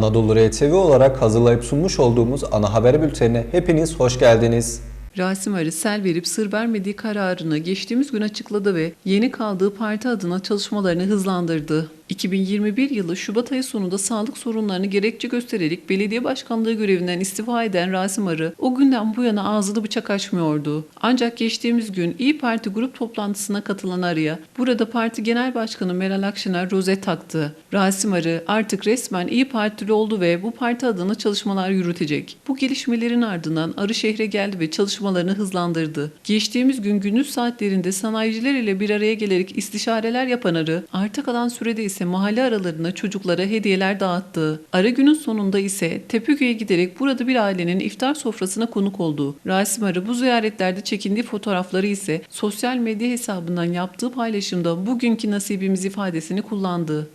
Anadolu RTV olarak hazırlayıp sunmuş olduğumuz ana haber bültenine hepiniz hoş geldiniz. Rasim Arı sel verip sır vermediği kararını geçtiğimiz gün açıkladı ve yeni kaldığı parti adına çalışmalarını hızlandırdı. 2021 yılı Şubat ayı sonunda sağlık sorunlarını gerekçe göstererek belediye başkanlığı görevinden istifa eden Rasim Arı o günden bu yana ağzını bıçak açmıyordu. Ancak geçtiğimiz gün İyi Parti grup toplantısına katılan Arı'ya burada parti genel başkanı Meral Akşener rozet taktı. Rasim Arı artık resmen İyi Partili oldu ve bu parti adına çalışmalar yürütecek. Bu gelişmelerin ardından Arı şehre geldi ve çalışmalarını hızlandırdı. Geçtiğimiz gün gündüz saatlerinde sanayiciler ile bir araya gelerek istişareler yapan Arı, arta kalan sürede ise mahalle aralarına çocuklara hediyeler dağıttı. Ara günün sonunda ise Tepegöy'e giderek burada bir ailenin iftar sofrasına konuk oldu. Rasim Arı bu ziyaretlerde çekindiği fotoğrafları ise sosyal medya hesabından yaptığı paylaşımda bugünkü nasibimiz ifadesini kullandı.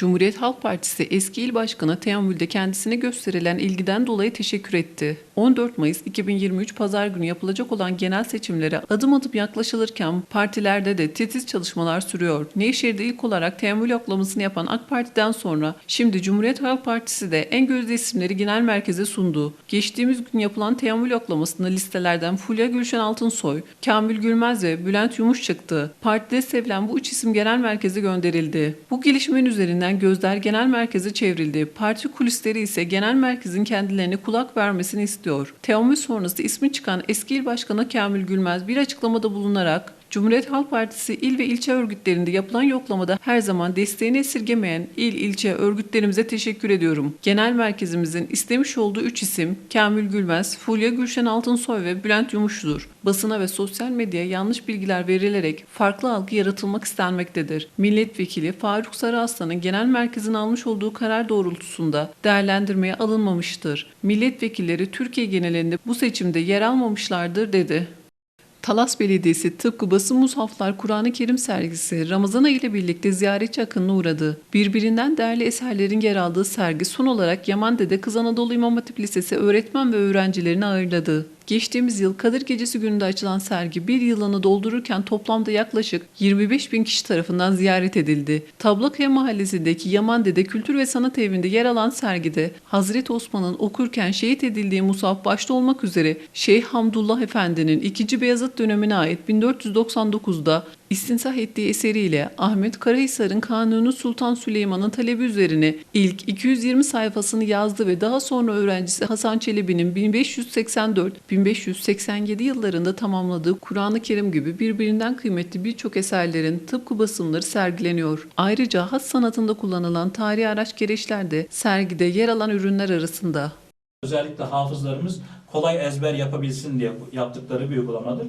Cumhuriyet Halk Partisi eski il başkanı teamülde kendisine gösterilen ilgiden dolayı teşekkür etti. 14 Mayıs 2023 Pazar günü yapılacak olan genel seçimlere adım adım yaklaşılırken partilerde de titiz çalışmalar sürüyor. Nevşehir'de ilk olarak teamül yoklamasını yapan AK Parti'den sonra şimdi Cumhuriyet Halk Partisi de en gözde isimleri genel merkeze sundu. Geçtiğimiz gün yapılan teamül yoklamasında listelerden Fulya Gülşen Altınsoy, Kamil Gülmez ve Bülent Yumuş çıktı. Partide sevilen bu üç isim genel merkeze gönderildi. Bu gelişmenin üzerinden gözler genel merkeze çevrildi. Parti kulisleri ise genel merkezin kendilerine kulak vermesini istiyor. Teamül sonrası ismi çıkan eski il başkanı Kamil Gülmez bir açıklamada bulunarak Cumhuriyet Halk Partisi il ve ilçe örgütlerinde yapılan yoklamada her zaman desteğini esirgemeyen il ilçe örgütlerimize teşekkür ediyorum. Genel merkezimizin istemiş olduğu 3 isim Kamil Gülmez, Fulya Gülşen Altınsoy ve Bülent Yumuş'dur. Basına ve sosyal medyaya yanlış bilgiler verilerek farklı algı yaratılmak istenmektedir. Milletvekili Faruk Sarıaslan'ın genel merkezin almış olduğu karar doğrultusunda değerlendirmeye alınmamıştır. Milletvekilleri Türkiye genelinde bu seçimde yer almamışlardır dedi. Talas Belediyesi tıpkı basın mushaflar Kur'an-ı Kerim sergisi Ramazan ayı ile birlikte ziyaretçi akınına uğradı. Birbirinden değerli eserlerin yer aldığı sergi son olarak Yamande'de Kız Anadolu İmam Hatip Lisesi öğretmen ve öğrencilerini ağırladı. Geçtiğimiz yıl Kadir Gecesi gününde açılan sergi bir yılını doldururken toplamda yaklaşık 25 bin kişi tarafından ziyaret edildi. Tablakaya Mahallesi'ndeki Yamande'de Kültür ve Sanat Evi'nde yer alan sergide Hazreti Osman'ın okurken şehit edildiği Musab başta olmak üzere Şeyh Hamdullah Efendi'nin 2. Beyazıt dönemine ait 1499'da İstinsah ettiği eseriyle Ahmet Karahisar'ın Kanuni Sultan Süleyman'ın talebi üzerine ilk 220 sayfasını yazdı ve daha sonra öğrencisi Hasan Çelebi'nin 1584-1587 yıllarında tamamladığı Kur'an-ı Kerim gibi birbirinden kıymetli birçok eserlerin tıpkı basımları sergileniyor. Ayrıca has sanatında kullanılan tarihi araç gereçler de sergide yer alan ürünler arasında. Özellikle hafızlarımız kolay ezber yapabilsin diye yaptıkları bir uygulamadır.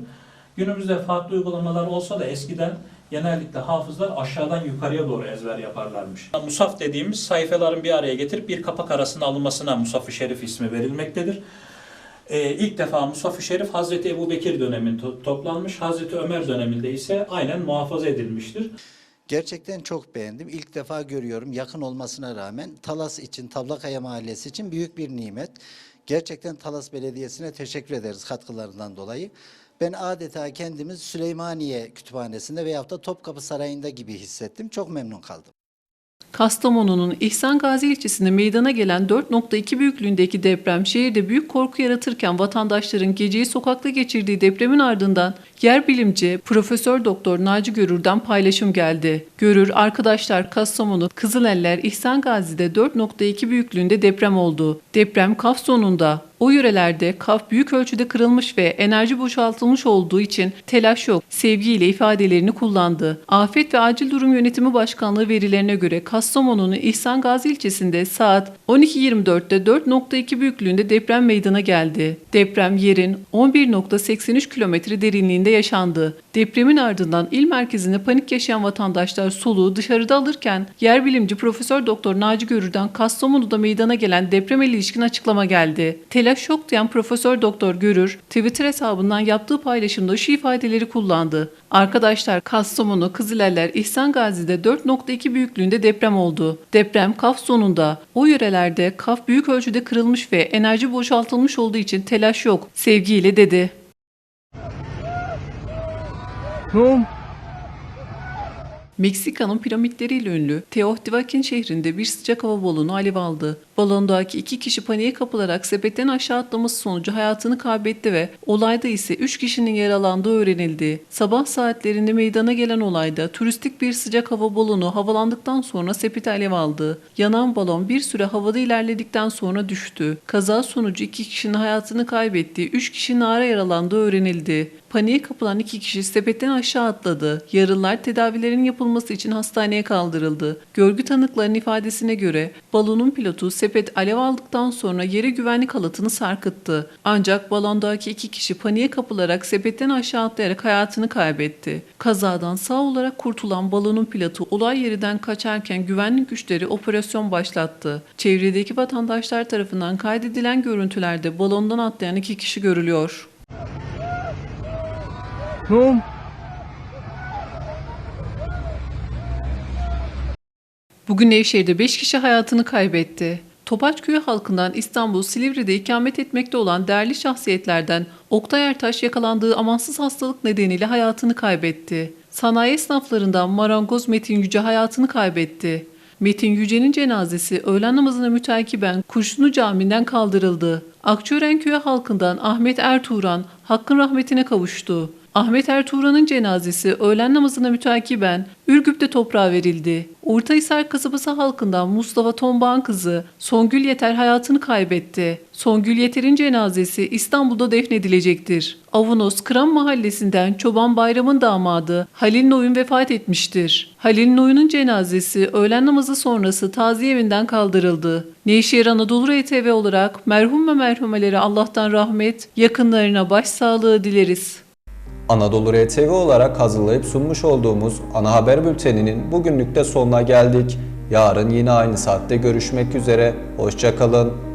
Günümüzde farklı uygulamalar olsa da eskiden genellikle hafızlar aşağıdan yukarıya doğru ezber yaparlarmış. Musaf dediğimiz sayfaların bir araya getirip bir kapak arasına alınmasına Musaf-ı Şerif ismi verilmektedir. Ee, ilk defa Musaf-ı Şerif Hazreti Ebu Bekir döneminde to- toplanmış, Hazreti Ömer döneminde ise aynen muhafaza edilmiştir. Gerçekten çok beğendim. İlk defa görüyorum yakın olmasına rağmen Talas için, Tablakaya Mahallesi için büyük bir nimet. Gerçekten Talas Belediyesi'ne teşekkür ederiz katkılarından dolayı. Ben adeta kendimiz Süleymaniye Kütüphanesi'nde veyahut da Topkapı Sarayı'nda gibi hissettim. Çok memnun kaldım. Kastamonu'nun İhsan Gazi ilçesinde meydana gelen 4.2 büyüklüğündeki deprem şehirde büyük korku yaratırken vatandaşların geceyi sokakta geçirdiği depremin ardından yer bilimci Profesör Doktor Naci Görür'den paylaşım geldi. Görür, arkadaşlar Kastamonu, Kızıleller, İhsan Gazi'de 4.2 büyüklüğünde deprem oldu. Deprem Kaf sonunda o yörelerde kaf büyük ölçüde kırılmış ve enerji boşaltılmış olduğu için telaş yok, sevgiyle ifadelerini kullandı. Afet ve Acil Durum Yönetimi Başkanlığı verilerine göre Kastamonu'nun İhsan Gazi ilçesinde saat 12.24'te 4.2 büyüklüğünde deprem meydana geldi. Deprem yerin 11.83 kilometre derinliğinde yaşandı. Depremin ardından il merkezinde panik yaşayan vatandaşlar soluğu dışarıda alırken yer bilimci Profesör Doktor Naci Görür'den Kastamonu'da meydana gelen depreme ilişkin açıklama geldi. Telaş yok diyen Profesör Doktor Görür, Twitter hesabından yaptığı paylaşımda şu ifadeleri kullandı. Arkadaşlar Kastamonu, Kızıleller, İhsan Gazi'de 4.2 büyüklüğünde deprem oldu. Deprem Kaf sonunda. O yörelerde Kaf büyük ölçüde kırılmış ve enerji boşaltılmış olduğu için telaş yok. Sevgiyle dedi. Meksika'nın piramitleriyle ünlü Teotihuacan şehrinde bir sıcak hava balonu alev aldı. Balondaki iki kişi paniğe kapılarak sepetten aşağı atlaması sonucu hayatını kaybetti ve olayda ise 3 kişinin yaralandığı öğrenildi. Sabah saatlerinde meydana gelen olayda turistik bir sıcak hava balonu havalandıktan sonra sepeti alev aldı. Yanan balon bir süre havada ilerledikten sonra düştü. Kaza sonucu iki kişinin hayatını kaybettiği, 3 kişinin ağır yaralandığı öğrenildi. Paniğe kapılan iki kişi sepetten aşağı atladı. Yaralılar tedavilerin yapılması için hastaneye kaldırıldı. Görgü tanıklarının ifadesine göre balonun pilotu sepet alev aldıktan sonra yere güvenlik halatını sarkıttı. Ancak balondaki iki kişi paniğe kapılarak sepetten aşağı atlayarak hayatını kaybetti. Kazadan sağ olarak kurtulan balonun pilotu olay yerinden kaçarken güvenlik güçleri operasyon başlattı. Çevredeki vatandaşlar tarafından kaydedilen görüntülerde balondan atlayan iki kişi görülüyor. Home. Bugün Nevşehir'de 5 kişi hayatını kaybetti. Topaç köyü halkından İstanbul Silivri'de ikamet etmekte olan değerli şahsiyetlerden Oktay Ertaş yakalandığı amansız hastalık nedeniyle hayatını kaybetti. Sanayi esnaflarından marangoz Metin Yüce hayatını kaybetti. Metin Yüce'nin cenazesi öğlen namazına müteakiben Kurşunlu Camii'nden kaldırıldı. Akçören köyü halkından Ahmet Ertuğran hakkın rahmetine kavuştu. Ahmet Ertuğran'ın cenazesi öğlen namazına müteakiben Ürgüp'te toprağa verildi. Ortahisar kasabası halkından Mustafa Tombağ'ın kızı Songül Yeter hayatını kaybetti. Songül Yeter'in cenazesi İstanbul'da defnedilecektir. Avanos Kıran mahallesinden Çoban Bayram'ın damadı Halil Noyun vefat etmiştir. Halil Noyun'un cenazesi öğlen namazı sonrası taziye evinden kaldırıldı. Nevşehir Anadolu RTV olarak merhum ve merhumelere Allah'tan rahmet, yakınlarına başsağlığı dileriz. Anadolu RTV olarak hazırlayıp sunmuş olduğumuz ana haber bülteninin bugünlük de sonuna geldik. Yarın yine aynı saatte görüşmek üzere. Hoşçakalın.